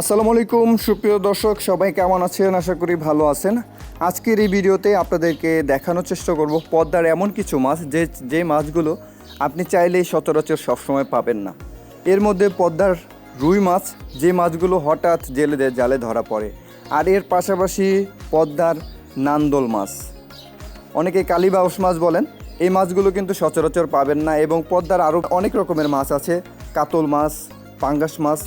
আসসালামু আলাইকুম, সুপ্রিয় দর্শক, সবাই কেমন আছেন? আশা করি ভালো আছেন। আজকের এই ভিডিওতে আপনাদেরকে দেখানোর চেষ্টা করব পদ্মার এমন কিছু মাছ যে যে মাছগুলো আপনি চাইলেই সচরাচর সবসময় পাবেন না। এর মধ্যে পদ্মার রুই মাছ, যে মাছগুলো হঠাৎ জেলেদের জালে ধরা পড়ে, আর এর পাশাপাশি পদ্মার নান্দল মাছ। অনেকে কালীবাউস মাছ বলেন, এই মাছগুলো কিন্তু সচরাচর পাবেন না এবং পদ্মার আরও অনেক রকমের মাছ আছে, কাতল মাছ, পাঙ্গাস মাছ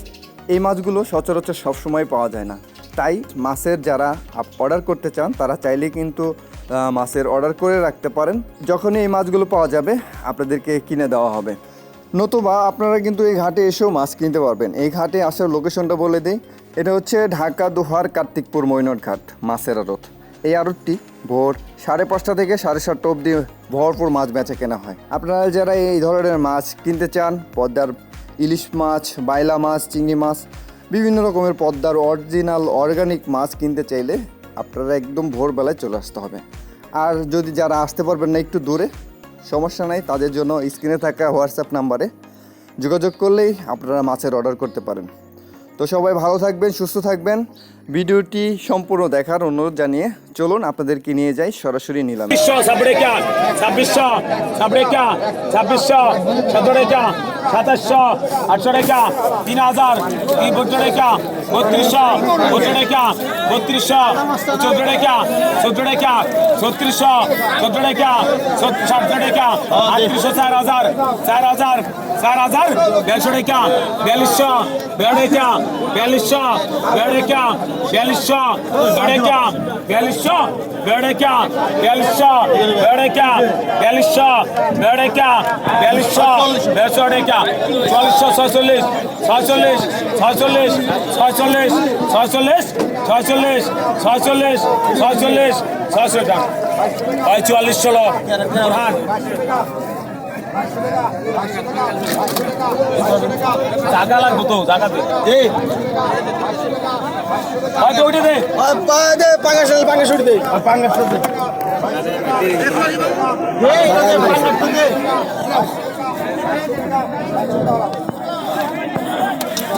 এই মাছগুলো সচরাচর সবসময় পাওয়া যায় না। তাই মাছের যারা অর্ডার করতে চান, তারা চাইলে কিন্তু মাছের অর্ডার করে রাখতে পারেন। যখনই এই মাছগুলো পাওয়া যাবে, আপনাদেরকে কিনে দেওয়া হবে। নতুবা আপনারা কিন্তু এই ঘাটে এসেও মাছ কিনতে পারবেন। এই ঘাটে আসার লোকেশনটা বলে দিই। এটা হচ্ছে ঢাকা দোহার কার্তিকপুর মৈনট ঘাট মাছের আড়ত। এই আড়তটি ভোর সাড়ে পাঁচটা থেকে সাড়ে সাতটা অবধি ভরপুর মাছ বেচা কেনা হয়। আপনারা যারা এই ধরনের মাছ কিনতে চান, পদ্মার ইলিশ মাছ, বাইলা মাছ, চিংড়ি মাছ, বিভিন্ন রকমের পদ্মার অরিজিনাল অর্গানিক মাছ কিনতে চাইলে আপনারা একদম ভোরবেলায় চলে আসতে হবে। আর যদি যারা আসতে পারবেন না একটু দূরে, সমস্যা নাই, তাদের জন্য স্ক্রিনে থাকা হোয়াটসঅ্যাপ নাম্বারে যোগাযোগ করলেই আপনারা মাছের অর্ডার করতে পারেন। তো সবাই ভালো থাকবেন, সুস্থ থাকবেন। ভিডিওটি সম্পূর্ণ দেখার অনুরোধ জানিয়ে চলুন আপনাদেরকে নিয়ে যাই সরাসরি নিলাম। ছাব্বিশশো সাবরেকা ছাব্বিশশো সতেরোকা সাতাশশো, আটশো রেখা, তিন হাজার দুই বছর রেখা বত্রিশশো বত্রিশ টাকা বত্রিশশো চোদ্দ টাকা চোদ্দ টাকা ছত্রিশশো চোদ্দ টাকা সাতশো টাকা আটত্রিশশো চার হাজার চার হাজার চার হাজার দেড়শো টাকা বিয়াল্লিশশো দেড় টাকা বিয়াল্লিশশো দেড় টাকা বিয়াল্লিশশো দেড় টাকা বিয়াল্লিশশো দেড় টাকা বিয়াল্লিশশো দেড় টাকা বিয়াল্লিশশো ছয়চল্লিশ ছয়চল্লিশ ছয়চল্লিশ ছয়চল্লিশ ছয়চল্লিশ ছয়শো টাকা। ভাই চুয়াল্লিশ ষোলো। প্রধান। জাগা লাগবো তো জাগাতে। ভাই তো ওইটা দে। পাঙ্গাশ পাঙ্গাশ উঠে দে। পাঙ্গাশ দে।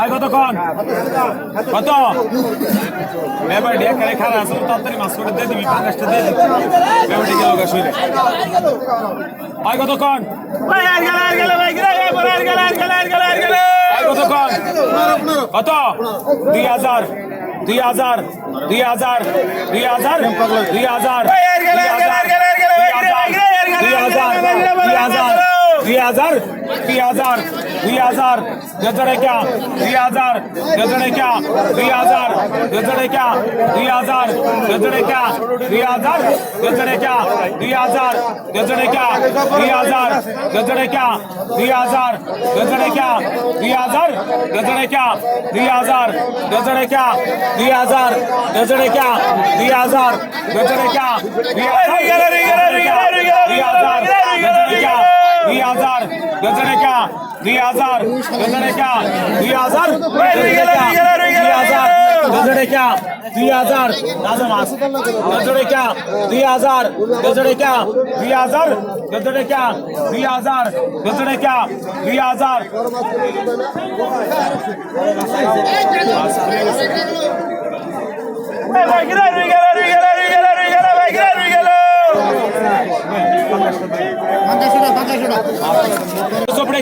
আয় কতক্ষণ কত মেমা ডিয়া করে খারা আছে তাড়াতাড়ি মাছ করে দে দিবি পাঙ্গাসটা দে দিবি ডিয়া গেল শুইলে আয় কতক্ষণ ওই আর গেল আর গেল ভাই গেল এই পরে আর গেল আর গেল আর গেল আর গেল আয় কতক্ষণ কত দুই হাজার দুই হাজার দুই হাজার দুই হাজার দুই হাজার দুই হাজার দুই হাজার দুই হাজার দুই হাজার দুই হাজার দুই হাজার গজরেকা দুই হাজার গজরেকা দুই হাজার গজরেকা দুই হাজার গজরেকা দুই হাজার গজরেকা দুই হাজার গজরেকা দুই হাজার গজরেকা দুই হাজার গজরেকা দুই হাজার গজরেকা দুই হাজার গজরেকা দুই হাজার গজরেকা দুই হাজার গজরেকা দুই হাজার দুই হাজার দুই হাজার গজে রেখা দুই হাজার গজে রেখা দুই হাজার দুই হাজার গজে রেখা দুই হাজার রাজা মাস গজে রেখা দুই হাজার গজে রেখা দুই হাজার গজে রেখা দুই হাজার গজে রেখা দুই হাজার Hey, like it, like it, like it, like it.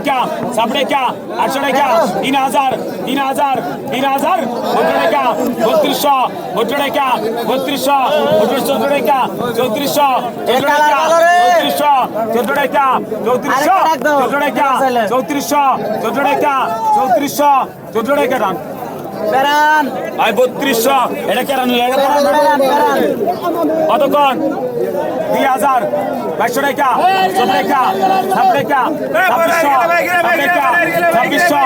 क्या सापडे क्या आठशे क्या तीन हजार तीन हजार तीन हजार বত্রিশে क्या বত্রিশশো বত্রিশে क्या বত্রিশশো বত্রিশ চৌত্রে क्या চৌত্রিশশো চৌত্রিশশো চৌত্রে क्या চৌত্রিশশো চৌত্রে क्या চৌত্রিশশো চৌত্রে क्या চৌত্রিশশো চৌত্রে क्या বেড়ান ভাই বত্রিশশো এটা কেরান কতক্ষণ দুই হাজার বাইশশো টাকা চোদ্দ টাকা সাত টাকা ছাব্বিশশো ছাব্বিশশো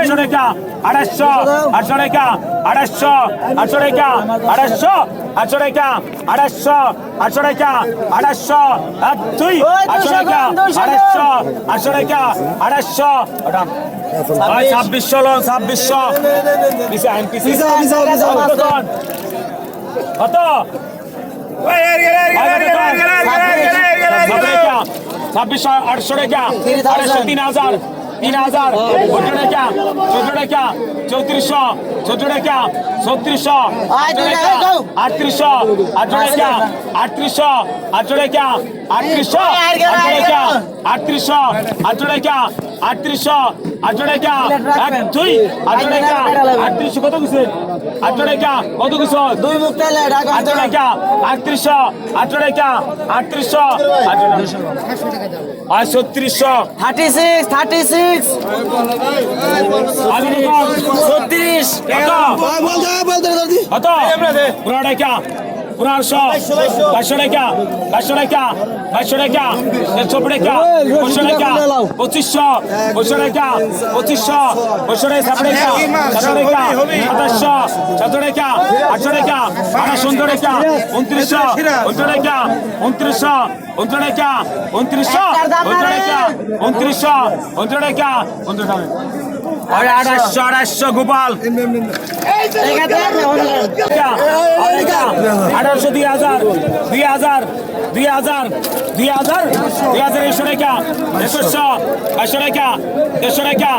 আটশো টাকা আড়াইশো আটশো টাকা আড়াইশো আটশো টাকা আড়াইশো আটশো টাকা আড়াইশো আটশো টাকা আড়াইশো দুই আটশো টাকা আড়াইশো আটশো টাকা আড়াইশো ছাব্বিশশো লোন ছাব্বিশশো। কত? ছাব্বিশশো আটশো টাকা আড়াইশো তিন হাজার। তিন হাজার চোদ্দ টাকা চোদ্দ টাকা চৌত্রিশশো চোদ্দ টাকা ছত্রিশশো আটত্রিশশো আটশো টাকা আটত্রিশশো আটশো টাকা আটত্রিশশো আটশো টাকা আটত্রিশশো আটশো টাকা আটত্রিশশো আটশো টাকা এক দুই আটশো টাকা আটত্রিশশো কত কিছু আটশো টাকা কত কিছু দুই মুখ ঢাকা আটশো টাকা আটত্রিশশো আটশো টাকা আটত্রিশশো আর ছত্রিশশো থার্টি সিক্স থার্টি সিক্স ছত্রিশ কত পনেরো টাকা পনেরোশো বাইশশো টাকা বাইশশো টাকা বাইশশো টাকা দেড়শো টাকা পঁচিশশো টাকা পঁচিশশো পঁচিশশো টাকা পঁচিশশো পঁচিশশো টাকা সাত টাকা সাত টাকা সাতাশশো সাত টাকা আটশো টাকা আঠাশো টাকা উনত্রিশশো উনত্রিশ টাকা উনত্রিশশো উনত্রিশ টাকা উনত্রিশশো উনত্রিশ টাকা উনত্রিশশো উনত্রিশ টাকা উনত্রিশ টাকা। আড়াইশো আড়াইশো গোপাল আঠারোশো দুই হাজার দুই হাজার দুই হাজার দুই হাজার দুই হাজার একশো টাকা একুশশো বাইশশো টাকা দেড়শো টাকা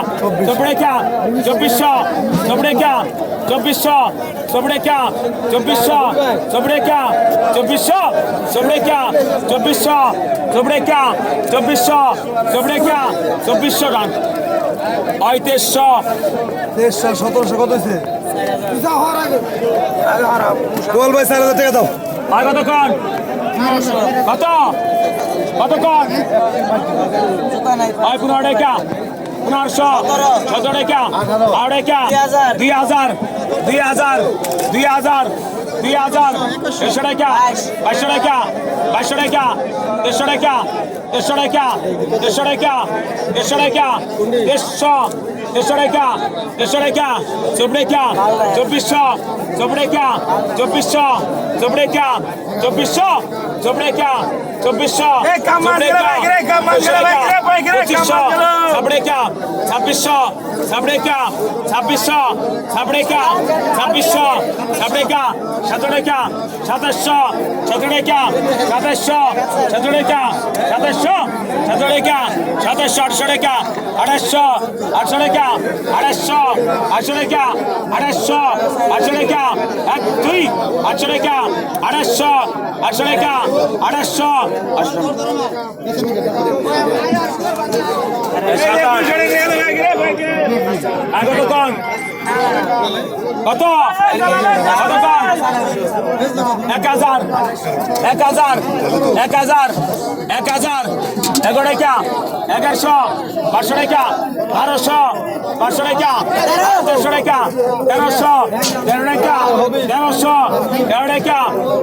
চব্বিশ টাকা চব্বিশশো চব্বিশ টাকা চব্বিশশো চব্বিশ টাকা চব্বিশশো চব্বিশ টাকা চব্বিশশো চব্বিশ টাকা চব্বিশশো চব্বিশ টাকা চব্বিশশো চব্বিশ টাকা চব্বিশশো টাকা পঁয়ত্রিশশো দেড়শো সতেরোশো কত হয়েছে বল ভাই চার হাজার টাকা দাও। আর কতক্ষণ? কত? কতক্ষণ? আর পনেরো টাকা। পনেরোশো সতেরো টাকা। আড়াই টাকা। দুই হাজার। দুই হাজার। দুই হাজার। দুই হাজার। দেড়শো টাকা। বাইশশো টাকা। বাইশশো টাকা। দেড়শো টাকা। দেড়শো টাকা দেড়শো টাকা দেড়শো টাকা দেড়শো দেড়শো টাকা দেড়শো টাকা চব্বিশ টাকা চব্বিশশো চব্বিশ টাকা চব্বিশশো চব্বিশ চব্বিশশো। চব্বিশ টাকা চব্বিশশো পঁচিশশো চব্বিশ টাকা ছাব্বিশশো চব্বিশ টাকা ছাব্বিশশো চব্বিশ টাকা ছাব্বিশশো চব্বিশ টাকা সতেরো টাকা সাতাশশো সতেরো টাকা সাতাশশো সতেরো সাতাশশো। সতেরো টাকা সাতাশশো আটশো টাকা আঠাশশো আটশো টাকা আঠাশশো আটশো টাকা আঠাশশো আটশো টাকা এক দুই আটশো টাকা আঠাশশো আটশো টাকা আঠাশশো আটশো। কত কম। কত? এক হাজার। এক হাজার। এক হাজার। এক হাজার। এগারো টাকা। এগারোশো। পাঁচশো টাকা। বারোশো। পাঁচশো টাকা। তেরোশো টাকা। তেরোশো। তেরো টাকা। তেরোশো। তেরো টাকা।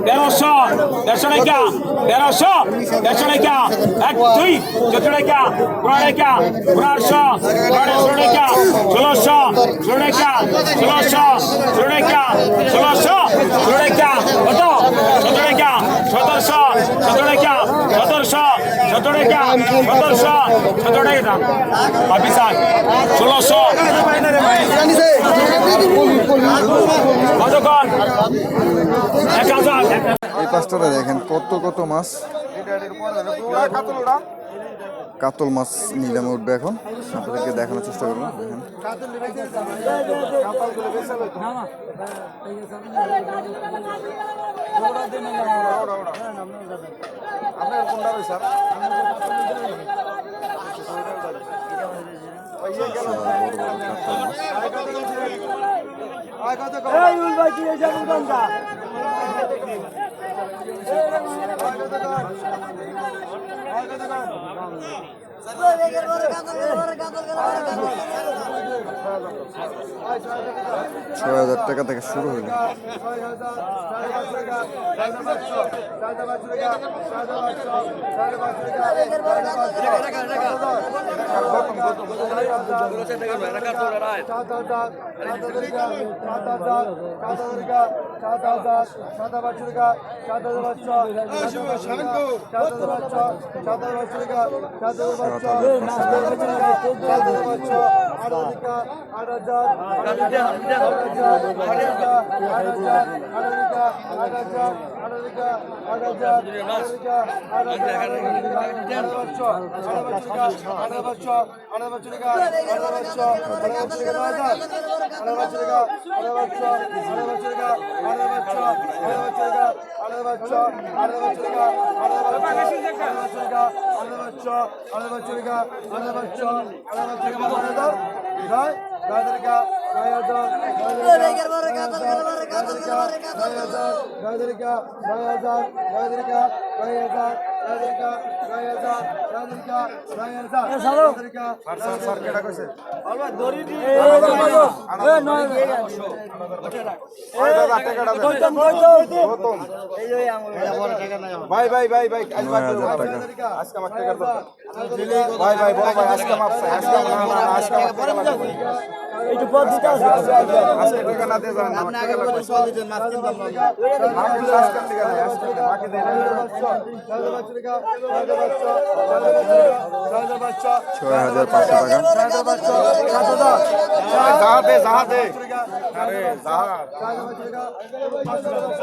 তেরোশো। দেড়শো টাকা। তেরোশো। দেড়শো টাকা। এক, দুই, চোদ্দ টাকা। পনেরো টাকা। পনেরোশো। পনেরোশো টাকা। ষোলোশো। ষোলো টাকা। ষোলোশো ষোলো টাকা ষোলোশো ষোলো টাকা কত সতেরো টাকা সতেরোশো সতেরো টাকা সতেরোশো সতেরো টাকা সতেরোশো সতেরো টাকা অফিসার ষোলোশো কতক্ষণ এক হাজার এই পাঁচটাটা দেখেন কত কত মাছ? কাতল মাছ নিলামে উঠবে এখন। আপনাদেরকে দেখানোর চেষ্টা করব দেখেন। কাদর কাদর কাদর কাদর ছয় হাজার টাকা থেকে শুরু হলো ভাই ভাই ভাই ভাই আজ নয় হাজার টাকা আজকে আমার টাকা দাও ভাই ভাই বড় ভাই আজকে মাপ চাই আজকে না না আজকে আমার টাকা লাগবে একটু পথ দিতে আসবে আজকে টাকা না দিয়ে যান আমার টাকা লাগবে আমি আজকে টাকা নাই আজকে বাকি দেই না ছয় হাজার পাঁচশো টাকা। যাহা দে যাহা দে আরে যাহা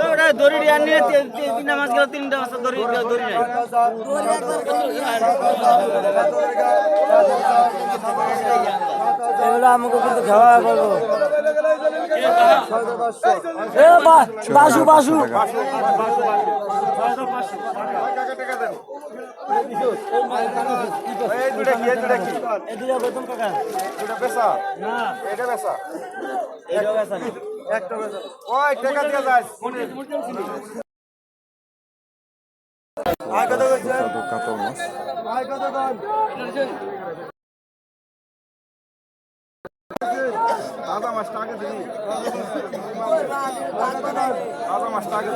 ওটা দড়ি আর নিয়ে তি- তি- তিনটা মাছ গেল তিনটা মাছ দড়ি দড়ি নাই। এগুলো আমাকে কিন্তু খাওয়া করব বাসু বাসু। টাকা এই দুটা কি এই দুটা কি এই দুটো বেতন কাকা। দুটা পেশা না। এটা পেশা এইটাও বেচা নেই। একটা পেশা ওই টাকা দিয়ে যাস সাদু কাতল মাছ। দাদা মাছটা আগে দিবি দাদা মাছটা আগে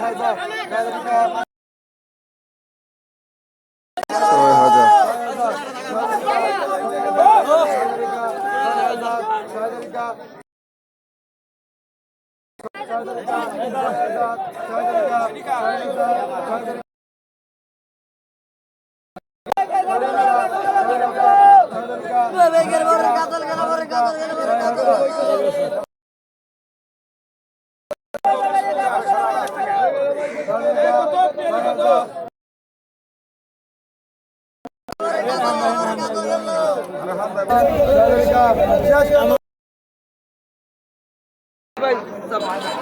হাজার Gracias.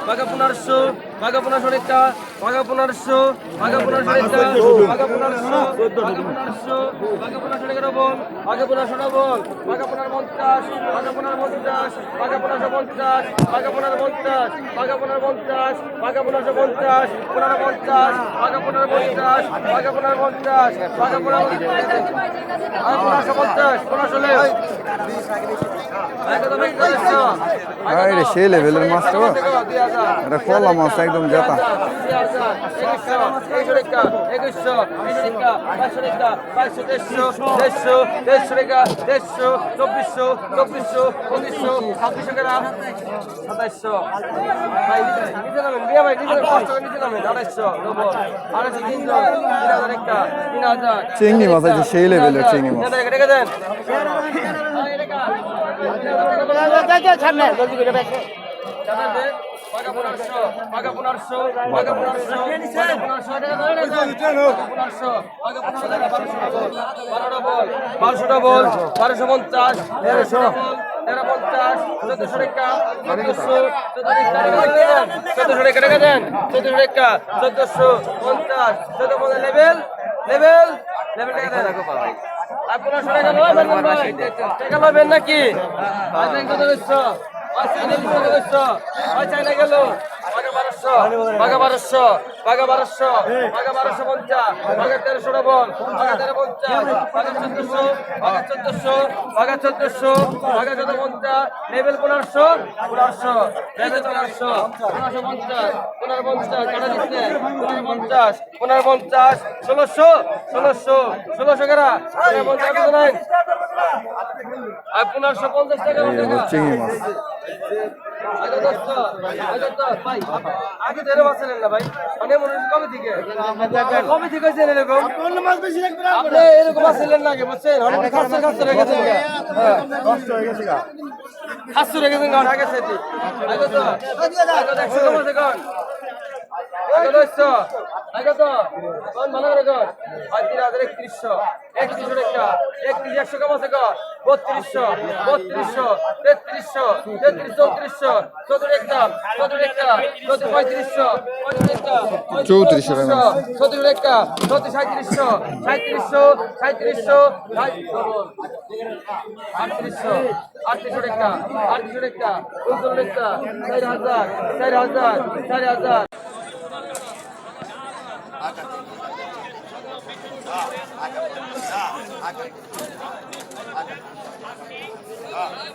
বাঘা পনেরোশো বাঘা পনেরোশো একটা বাঘা পনেরোশো বাঘা পনেরোশো একটা বাঘা পনেরোশো বাঘা পনেরোশো বাঘা পনেরোশো টাকা বল পনেরোশো পনেরো পঞ্চাশ বাঘা পনেরো পঞ্চাশ বাঘা পনেরোশো পঞ্চাশ পনেরো পঞ্চাশ বাঘা পনেরো পঞ্চাশ পনেরোশো পঞ্চাশ পনেরো পঞ্চাশ পনেরো পঞ্চাশ বাঘা পনেরো পঞ্চাশ বাঘা পনেরো পনেরোশো পঞ্চাশ পনেরোশো সেই লেভেলের মাছ তো দুই হাজার এটা কলা মাছ একদম জেতা। চব্বিশশো চব্বিশশো পঁচিশশো ছাব্বিশশো গ্রাম সাতাইশশো ভাই নিচে নামেন বিয়ে ভাই কষ্ট করে নিচে নামেন আড়াইশো ডবল আড়াইশো তিনশো তিন হাজার একটা তিন হাজার চিংড়ি মাছ আছে সেই লেভেলের চিংড়ি মাছ। রেখে পনেরোশো টাকা বারোশো পঞ্চাশ তেরোশো তেরো পঞ্চাশ চোদ্দশো রেখা চোদ্দশো চোদ্দশো রেখা রেখা দেন চোদ্দশো রেখা চোদ্দশো পঞ্চাশ চোদ্দ পঞ্চাশ লেভেল লেভেল লেভেল টাকা দেন আর পনেরোশো টাকা লবেন নাকি কত বারোশো। বারোশো। বাঘা বারোশো বাঘা বারোশো পঞ্চাশ বাঘা তেরোশো ডবল বাঘা তেরো পঞ্চাশ বাঘা চোদ্দশো বাঘা চোদ্দশো বাঘা চোদ্দশো বাঘা চোদ্দ পঞ্চাশ লেভেল পনেরোশো পনেরোশো লেভেল পনেরোশো পনেরোশো পঞ্চাশ পনেরো পঞ্চাশ কাটা দিচ্ছে পনেরো পঞ্চাশ পনেরো পঞ্চাশ ষোলোশো ষোলোশো ষোলোশো কেরা? পনেরো পঞ্চাশ নাই? আর পনেরোশো পঞ্চাশ টাকা চিংড়ি মাছ। আগে এরকম আসছিলেন না ভাই। এরকম? আসছিলেন না আগে বুঝছেন? অনেক খাচ্ছে খাচ্ছে রেখেছেন গা। হ্যাঁ। খাচ্ছে রেখেছেন গা, আগে সেটি আগে তো আগে তো ভালো করে কর আর তিন হাজার একত্রিশশো। একত্রিশশো টাকা একত্রিশ একশো কর বত্রিশশো বত্রিশশো তেত্রিশশো তেত্রিশ চৌত্রিশশো। চৌত্রিশ একদম চৌত্রিশ একটা চৌত্রিশ পঁয়ত্রিশশো পঁয়ত্রিশ একটা চৌত্রিশশো। চৌত্রিশ একটা চৌত্রিশ সাঁত্রিশশো সাঁত্রিশশো সাঁত্রিশশো আটত্রিশশো আটত্রিশশো টাকা আটত্রিশশো টাকা উনচল্লিশ টাকা চার হাজার চার হাজার চার হাজার। 아까 아까 아까 아까